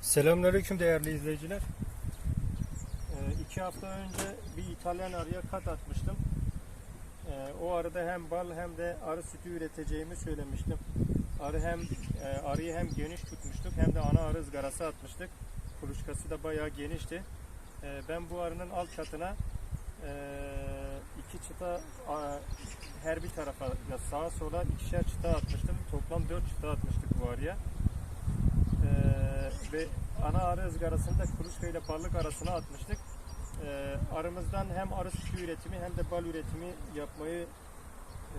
Selamünaleyküm değerli izleyiciler. Ee, iki hafta önce bir İtalyan arıya kat atmıştım. Ee, o arada hem bal hem de arı sütü üreteceğimi söylemiştim. Arı hem e, arıyı hem geniş tutmuştuk hem de ana arı ızgarası atmıştık. Kuluçkası da bayağı genişti. Ee, ben bu arının alt katına e, iki çıta her bir tarafa sağa sola ikişer çıta atmıştım. Toplam dört çıta atmıştık bu arıya. Ve ana arı ızgarasını da ile ballık arasına atmıştık. Ee, arımızdan hem arı sütü üretimi hem de bal üretimi yapmayı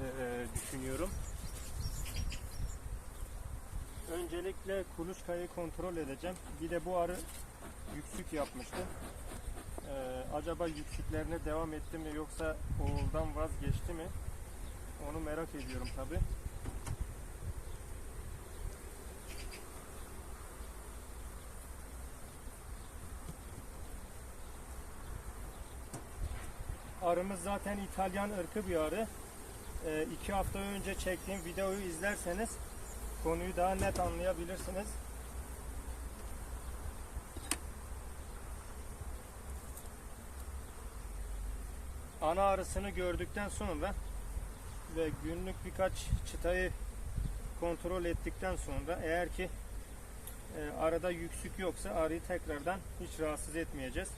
e, e, düşünüyorum. Öncelikle kuluçkayı kontrol edeceğim. Bir de bu arı yüksük yapmıştı. Ee, acaba yüksüklerine devam etti mi yoksa oğuldan vazgeçti mi? Onu merak ediyorum tabi. Arımız zaten İtalyan ırkı bir arı. Ee, iki hafta önce çektiğim videoyu izlerseniz konuyu daha net anlayabilirsiniz. Ana arısını gördükten sonra ve günlük birkaç çıtayı kontrol ettikten sonra eğer ki e, arada yüksük yoksa arıyı tekrardan hiç rahatsız etmeyeceğiz.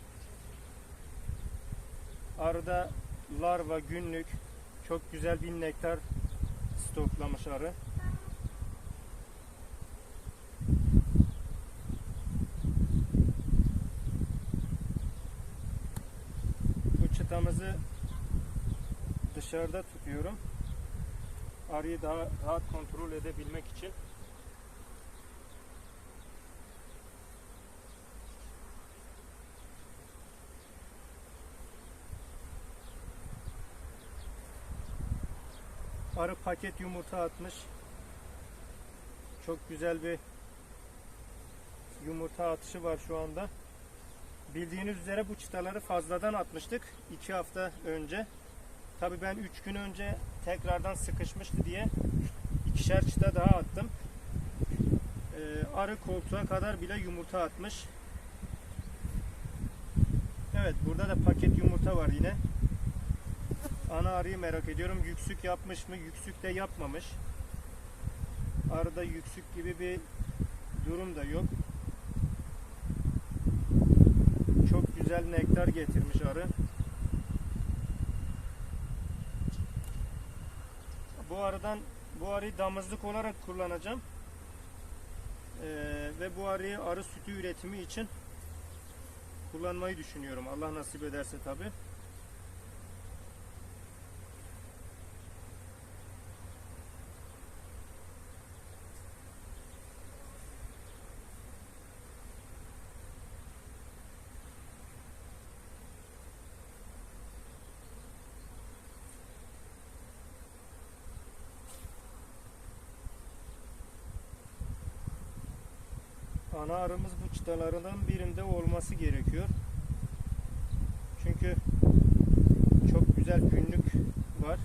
Arıda larva günlük çok güzel bir nektar stoklamış arı. Bu çıtamızı dışarıda tutuyorum. Arıyı daha rahat kontrol edebilmek için. Arı paket yumurta atmış. Çok güzel bir yumurta atışı var şu anda. Bildiğiniz üzere bu çıtaları fazladan atmıştık 2 hafta önce. Tabii ben 3 gün önce tekrardan sıkışmıştı diye ikişer çıta daha attım. Ee, arı koltuğa kadar bile yumurta atmış. Evet burada da paket yumurta var yine. Ana arıyı merak ediyorum. Yüksük yapmış mı? Yüksük de yapmamış. Arada yüksük gibi bir durum da yok. Çok güzel nektar getirmiş arı. Bu arıdan bu arıyı damızlık olarak kullanacağım. Ee, ve bu arıyı arı sütü üretimi için kullanmayı düşünüyorum. Allah nasip ederse tabi. Ana arımız bu çıtalarından birinde olması gerekiyor. Çünkü çok güzel günlük var.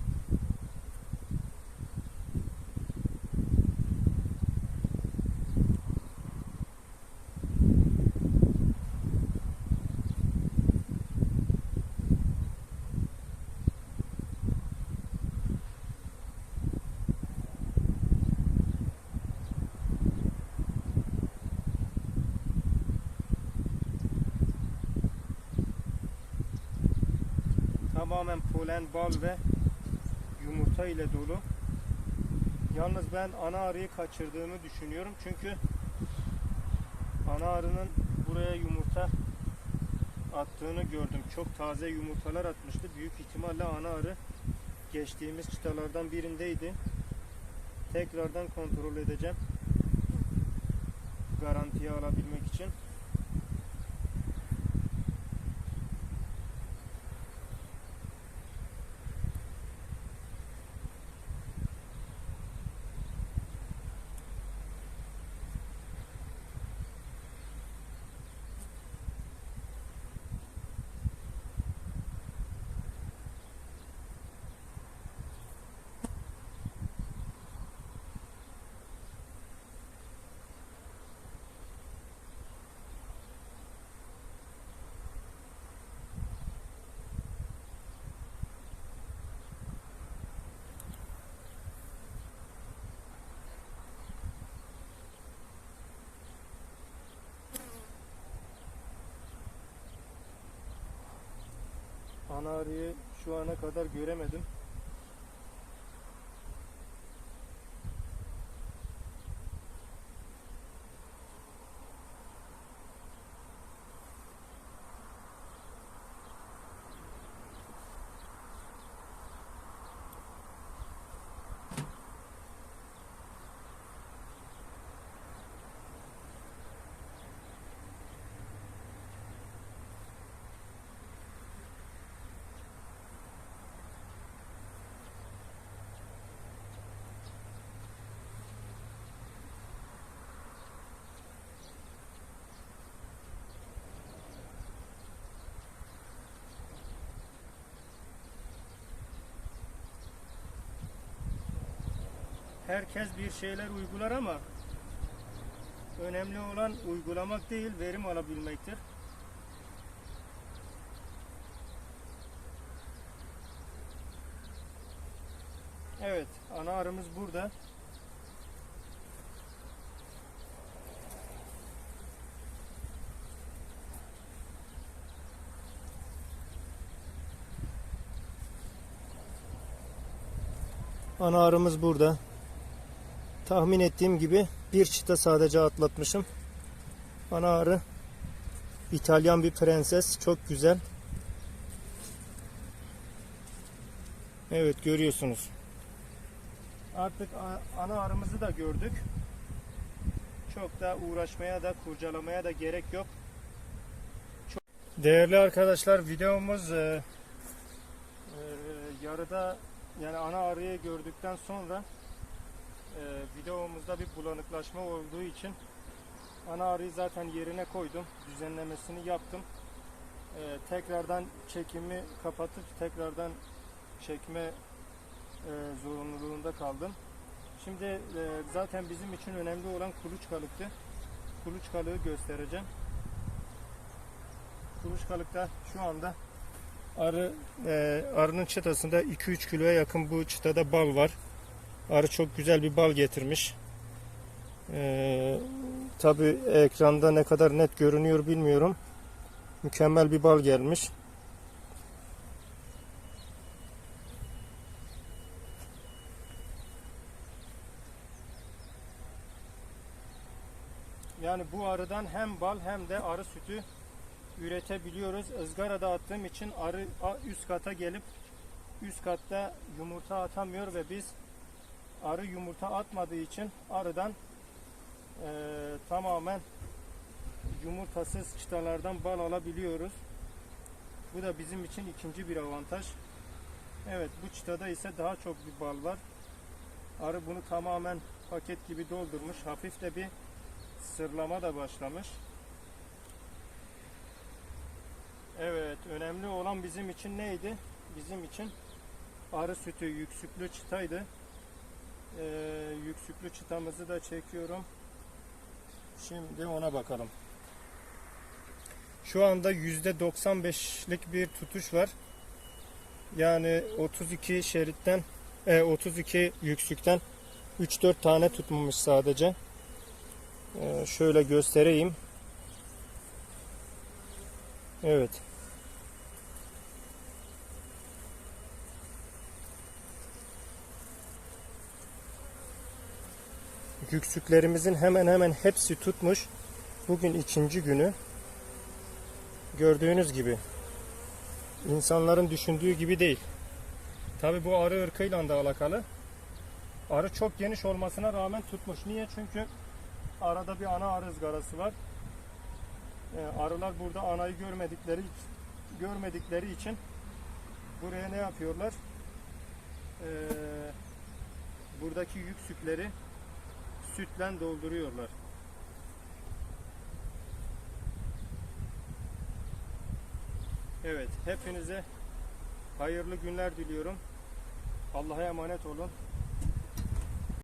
Tamamen polen, bal ve yumurta ile dolu. Yalnız ben ana arıyı kaçırdığımı düşünüyorum. Çünkü ana arının buraya yumurta attığını gördüm. Çok taze yumurtalar atmıştı. Büyük ihtimalle ana arı geçtiğimiz çıtalardan birindeydi. Tekrardan kontrol edeceğim. Garantiye alabilmek için. Ana arıyı şu ana kadar göremedim. Herkes bir şeyler uygular ama önemli olan uygulamak değil, verim alabilmektir. Evet, ana arımız burada. Ana arımız burada. Tahmin ettiğim gibi bir çıta sadece atlatmışım. Ana arı İtalyan bir prenses. Çok güzel. Evet görüyorsunuz. Artık ana arımızı da gördük. Çok da uğraşmaya da kurcalamaya da gerek yok. Çok... Değerli arkadaşlar videomuz e, e, yarıda yani ana arıyı gördükten sonra e, videomuzda bir bulanıklaşma olduğu için ana arıyı zaten yerine koydum. Düzenlemesini yaptım. E, tekrardan çekimi kapatıp tekrardan çekme e, zorunluluğunda kaldım. Şimdi e, zaten bizim için önemli olan kuluçkalıktı. Kuluçkalığı göstereceğim. Kuluçkalıkta şu anda arı e, arının çıtasında 2-3 kiloya yakın bu çıtada bal var. Arı çok güzel bir bal getirmiş. Ee, Tabi ekranda ne kadar net görünüyor bilmiyorum. Mükemmel bir bal gelmiş. Yani bu arıdan hem bal hem de arı sütü üretebiliyoruz. Izgarada attığım için arı üst kata gelip üst katta yumurta atamıyor ve biz arı yumurta atmadığı için arıdan eee, tamamen yumurtasız çıtalardan bal alabiliyoruz. Bu da bizim için ikinci bir avantaj. Evet bu çıtada ise daha çok bir bal var. Arı bunu tamamen paket gibi doldurmuş. Hafif de bir sırlama da başlamış. Evet önemli olan bizim için neydi? Bizim için arı sütü yüksüklü çıtaydı. Ee, yüksüklü çıtamızı da çekiyorum. Şimdi ona bakalım. Şu anda %95'lik bir tutuş var. Yani 32 şeritten e, 32 yüksükten 3-4 tane tutmamış sadece. Ee, şöyle göstereyim. Evet. Yüksüklerimizin hemen hemen hepsi tutmuş. Bugün ikinci günü. Gördüğünüz gibi. insanların düşündüğü gibi değil. Tabi bu arı ırkıyla da alakalı. Arı çok geniş olmasına rağmen tutmuş. Niye? Çünkü arada bir ana arı ızgarası var. Ee, arılar burada anayı görmedikleri görmedikleri için buraya ne yapıyorlar? Ee, buradaki yüksükleri sütle dolduruyorlar. Evet, hepinize hayırlı günler diliyorum. Allah'a emanet olun.